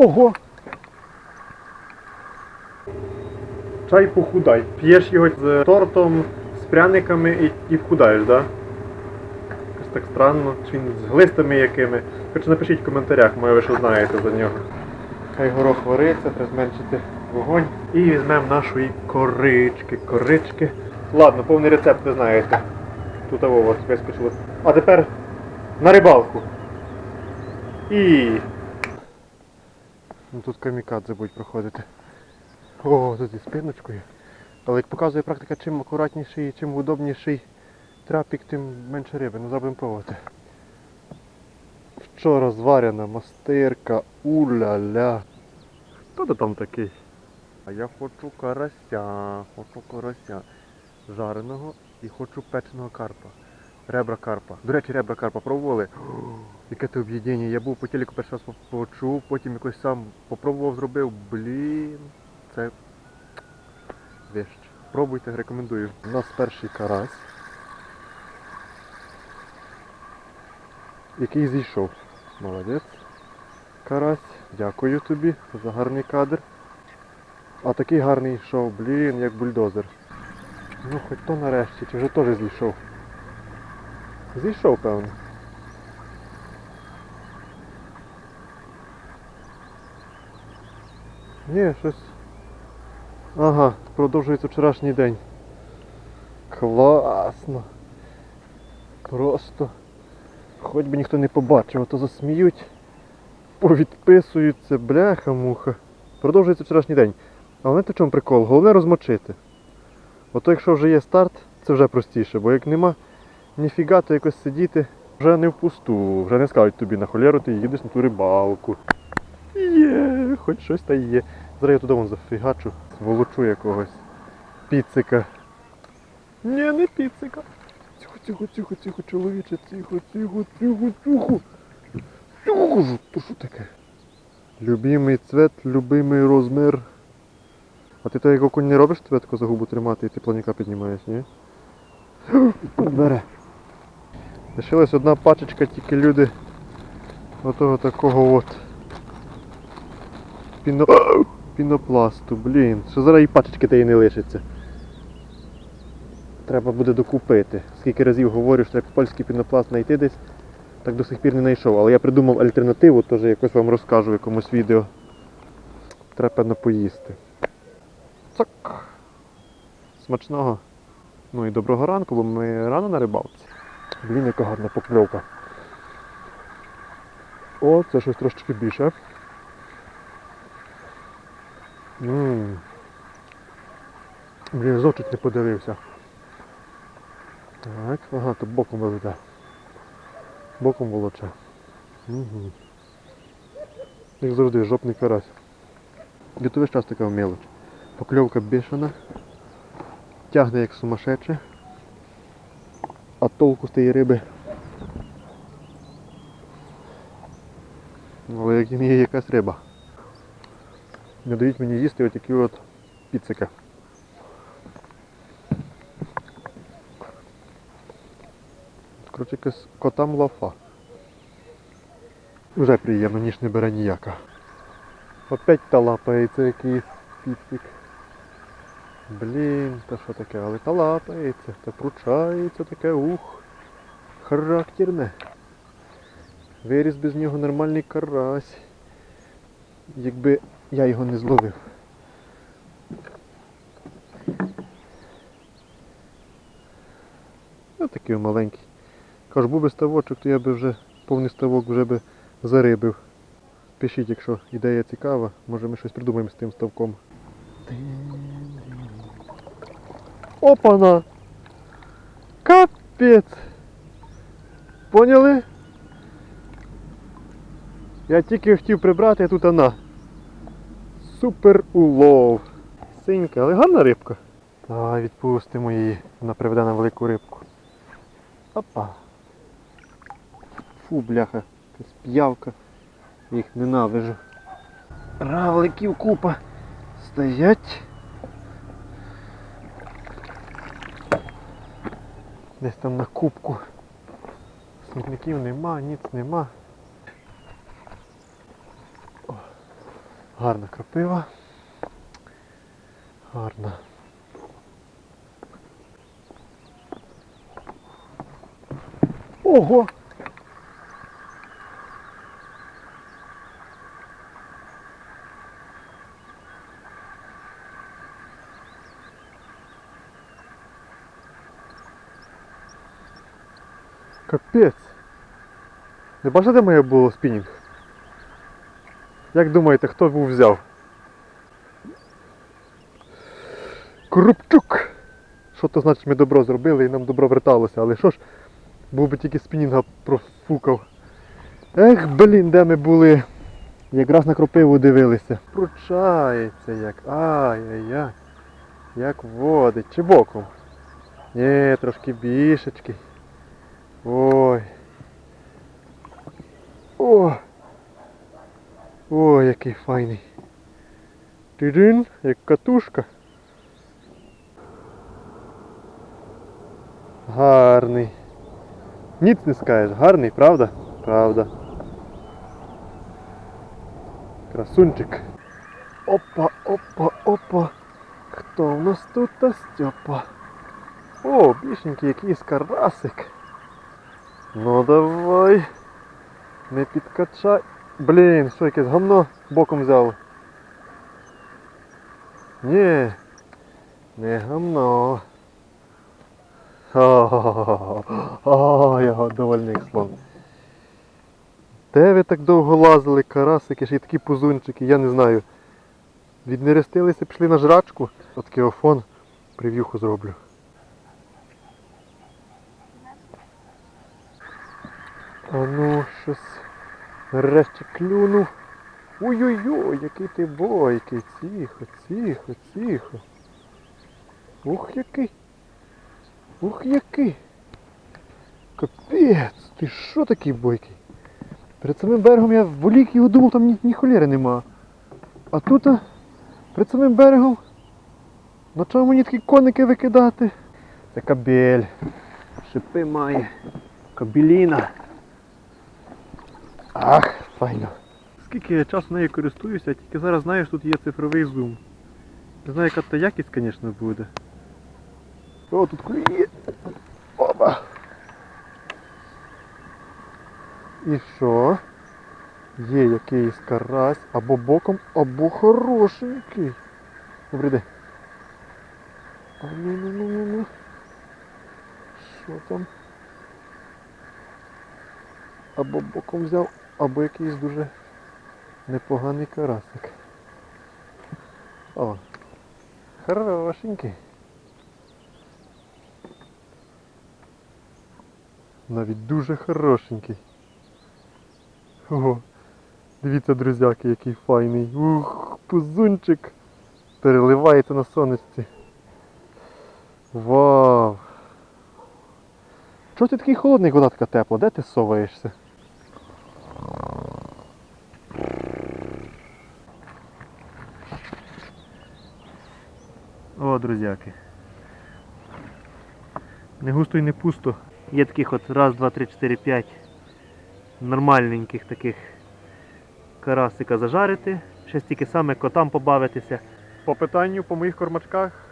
Ого! Чай похудай. П'єш його з тортом, з пряниками і, і вхудаєш, да? Якось так странно. Чи він з глистами якими. Хоч напишіть в коментарях, може ви що знаєте за нього. Хай горох вариться, треба зменшити вогонь. І візьмемо нашої корички, корички. Ладно, повний рецепт ви знаєте. Тут от вискочило. А тепер на рибалку. І. Ну тут камікадзе будуть проходити. О, тут і спиночкою. Але як показує практика, чим акуратніший і чим удобніший трапік, тим менше риби. Ну зараз будемо пробувати. Вчора зварена мастирка, уля-ля. Хто ти там такий? А я хочу карася, хочу карася. Жареного і хочу печеного карпа. Ребра карпа. До речі, ребра карпа пробували. Яке це об'єднання. Я був по телеку перший раз почув, потім якось сам попробував, зробив. Блін. Це вещь. Пробуйте, рекомендую. У нас перший карась. Який зійшов. Молодець. Карась, дякую тобі за гарний кадр. А такий гарний йшов, блін, як бульдозер. Ну хоч то нарешті, чи вже теж зійшов. Зійшов, певно. Ні, щось. Ага, продовжується вчорашній день. Класно. Просто. Хоч би ніхто не побачив, а то засміють, повідписуються, бляха-муха. Продовжується вчорашній день. А знаєте в чому прикол? Головне розмочити. Ото якщо вже є старт, це вже простіше, бо як нема ніфіга, то якось сидіти вже не впусту, вже не скажуть тобі на холєру, ти їдеш на ту рибалку. Є, хоч щось та є. Зараз я туди вон зафігачу, волочу якогось піцика. Ні, не піцика. Тихо, тихо, тихо, тихо, чоловіче, тихо, тихо, тихо, тихо. Тихо, то що таке? Любимий цвет, любимий розмір. А ти то як окунь не робиш тако за губу тримати і ти планіка піднімаєш, ні? Бере. Лишилась одна пачечка, тільки люди отого такого от піно... пінопласту, блін. Що зараз і пачечки тієї не лишиться. Треба буде докупити. Скільки разів говорю, що треба польський пінопласт знайти десь, так до сих пір не знайшов. Але я придумав альтернативу, теж якось вам розкажу в якомусь відео. Треба певно поїсти. Цак. Смачного. Ну і доброго ранку, бо ми рано на рибалці. Блін, яка гарна покльовка. О, це щось трошечки більше. Блін, знов не подивився. Так, ага, то боком виведе. Боком волоче. Угу. Як завжди, жопний карась. Весь час така мелоч. Покльовка бішена. Тягне як сумасшедше. А толку з тієї риби. Але як не є якась риба. Не дають мені їсти отакі от піцики. Коротше, якась котам лафа. Вже приємно, ніж не бере ніяка. Опять та лапається якийсь піцик. Блін, та що таке, але та лапається, та пручається таке, ух. Характерне. Виріс без нього нормальний карась. Якби я його не зловив. Ось такий маленький. Кажу, був би ставочок, то я би вже повний ставок вже би зарибив. Пишіть, якщо ідея цікава, може ми щось придумаємо з тим ставком. Опана! Капець! Поняли? Я тільки хотів прибрати, а тут вона. Супер улов. Синька, але гарна рибка. Давай відпустимо її, вона приведе нам велику рибку. Опа. Фу, бляха, якась п'явка. Їх ненавижу. Равликів купа. Стоять. Десь там на кубку. Смітників нема, ніц нема. О. Гарна крапива. Гарна. Ого! Капець. Не бачите, моє було спінінг? Як думаєте, хто був взяв? Коробчук! Що то значить ми добро зробили і нам добро верталося, але що ж, був би тільки спінінга профукав. Ех, блін, де ми були? Якраз на кропиву дивилися. Пручається як. Ай-яй-яй. Як водить. Чи боком? Ні, трошки бішечки. Ой. О! Ой, який файний. Тидин, як катушка. Гарний. Ніц не скажеш, гарний, правда? Правда. Красунчик. Опа, опа, опа. Хто в нас тут та Степа? О, бішенький якийсь карасик. Ну давай. Не підкачай. Блін, що якесь гамно боком взяло. Ні, не гамно. О, я довольний слон. Де ви так довго лазили, карасики, ще й такі пузунчики, я не знаю. Віднерестилися, пішли на жрачку. От кеофон прев'юху зроблю. А ну, щось нарешті клюнув. Ой-ой-ой, який ти бойкий. Тихо, тихо, тихо. Ух який. Ух який. Капець, ти що такий бойкий? Перед самим берегом я волік його думав, там ні, ні холєри нема. А тут перед самим берегом чому мені такі коники викидати? Це кабель. Шипи має. Кабеліна. Ах, файно. Скільки я часу нею користуюся, тільки зараз знаєш, тут є цифровий зум. Не знаю, яка та якість, звісно, буде. О, тут клює. Опа. І що? Є якийсь карась або боком, або хорошенький. Добрий день. А ну ну ну ну ну. Що там? Або боком взяв, або якийсь дуже непоганий карасик. О, хорошенький. Навіть дуже хорошенький. Ого, дивіться, друзяки, який файний. Ух, пузунчик. Переливається на сонечці. Вау! Чого ти такий холодний, вода така тепла? Де ти соваєшся? Друзяки. Не густо і не пусто. Є таких от раз, два, три, чотири, п'ять нормальненьких таких карасика зажарити. Ще стільки саме котам побавитися. По питанню по моїх кормачках